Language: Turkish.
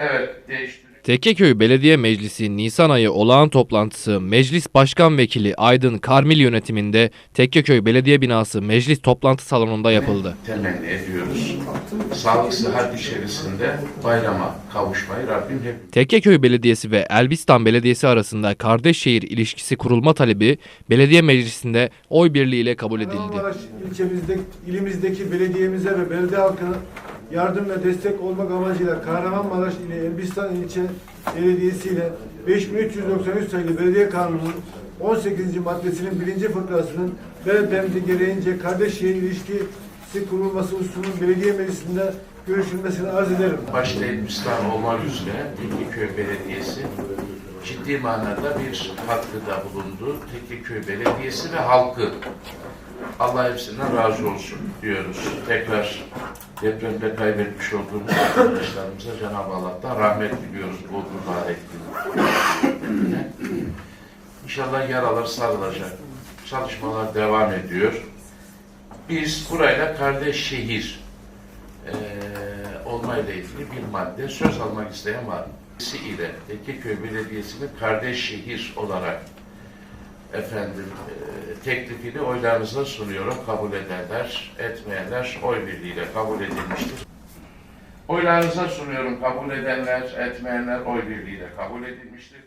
Evet. Tekkeköy Belediye Meclisi Nisan ayı olağan toplantısı Meclis Başkan Vekili Aydın Karmil yönetiminde Tekkeköy Belediye Binası Meclis Toplantı Salonu'nda yapıldı. Temenni ediyoruz. Sağlık sıhhat içerisinde bayrama kavuşmayı Rabbim hep Tekkeköy Belediyesi ve Elbistan Belediyesi arasında kardeş şehir ilişkisi kurulma talebi belediye meclisinde oy birliğiyle kabul edildi. Kahramanmaraş ilçemizdeki, ilimizdeki belediyemize ve belediye halkına yardım ve destek olmak amacıyla Kahramanmaraş ile Elbistan ilçe belediyesi ile 5393 sayılı belediye kanununun 18. maddesinin birinci fıkrasının belediyemize gereğince kardeş şehir ilişkisi kurulması hususunun belediye meclisinde görüşülmesini arz ederim. başta Elbistan olmak üzere Tekkeköy Belediyesi ciddi manada bir katkıda bulundu. Tekkeköy Belediyesi ve halkı Allah hepsinden razı olsun diyoruz. Tekrar depremde kaybetmiş olduğumuz arkadaşlarımıza Cenab-ı Allah'tan rahmet diliyoruz bu mübarek gününe. İnşallah yaralar sarılacak. Çalışmalar devam ediyor. Biz burayla kardeş şehir eee olmayla ilgili bir madde söz almak isteyen var. İle Tekkeköy Belediyesi'nin kardeş şehir olarak efendim eee, teklifini oylarınıza sunuyorum. Kabul edenler, etmeyenler oy birliğiyle kabul edilmiştir. Oylarınıza sunuyorum. Kabul edenler, etmeyenler oy birliğiyle kabul edilmiştir.